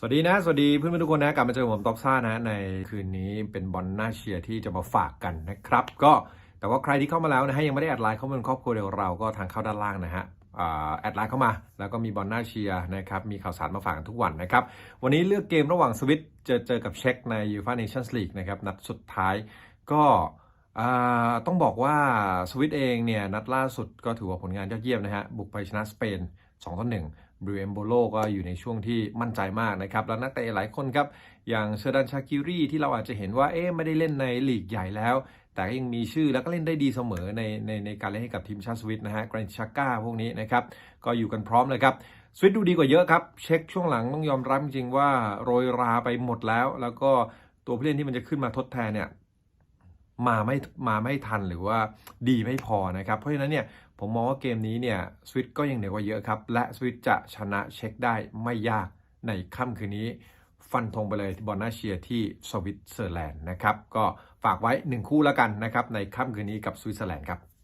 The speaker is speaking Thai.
สวัสดีนะ สวัสดีเพื่อนๆทุกคนนะกลับมาเจอผมต็อกซ่านะ ในคืนนี้เป็นบอลน่าเชียร์ที่จะมาฝากกันนะครับ ก็แต่ว่าใครที่เข้ามาแล้วนะฮะยังไม่ได้แอดไลน์เข้ามาเป็นครอบครัวเดียวเราก็ทางเข้าด้านล่างนะฮะแอดไลน์เข้ามา แล้วก็มีบอลน่าเชียร์นะครับมีข่าวสารมาฝากกันทุกวันนะครับ วันนี้เลือกเกมระหว่างสวิตจอเจอกับเช็กในยูฟ a เนชั่นส์ลีกนะครับนัดสุดท้ายก็ต้องบอกว่าสวิตเองเนี่ยนัดล่าสุดก็ถือว่าผลงานยอดเยี่ยมนะฮะบุกไปชนะสเปน2ต่อ1 บรูเอมโบโลก็อยู่ในช่วงที่มั่นใจมากนะครับ แล้วนักเตะหลายคนครับ อย่างเชอร์ดันชาคิรีที่เราอาจจะเห็นว่าเอ๊ะไม่ได้เล่นในลีกใหญ่แล้ว แต่ก็ยังมีชื่อแล้วก็เล่นได้ดีเสมอในในในการเล่นให้กับทีมชาติสวิตนะฮะแกรนชาก้าพวกนี้นะครับ ก็อยู่กันพร้อมเลยครับสวิตดูดีกว่าเยอะครับ เช็คช่วงหลังต้องยอมรับจริงว่าโรยราไปหมดแล้ว แล้วก็ตัวผู้เล่นที่มันจะขึ้นมาทดแทนเนี่ย มาไม่มาไม่ทันหรือว่าดีไม่พอนะครับ เพราะฉะนั้นเนี่ยผมมองว่าเกมนี้เนี่ยสวิตก็ยังเหนือกว่าเยอะครับ และสวิตจะชนะเช็คได้ไม่ยากในค่ำคืนนี้ ฟันธงไปเลยบอลนาเชียที่สวิตเซอร์แลนด์นะครับ ก็ฝากไว้หนึ่งคู่แล้วกันนะครับ ในค่ำคืนนี้กับสวิตเซอร์แลนด์ครับ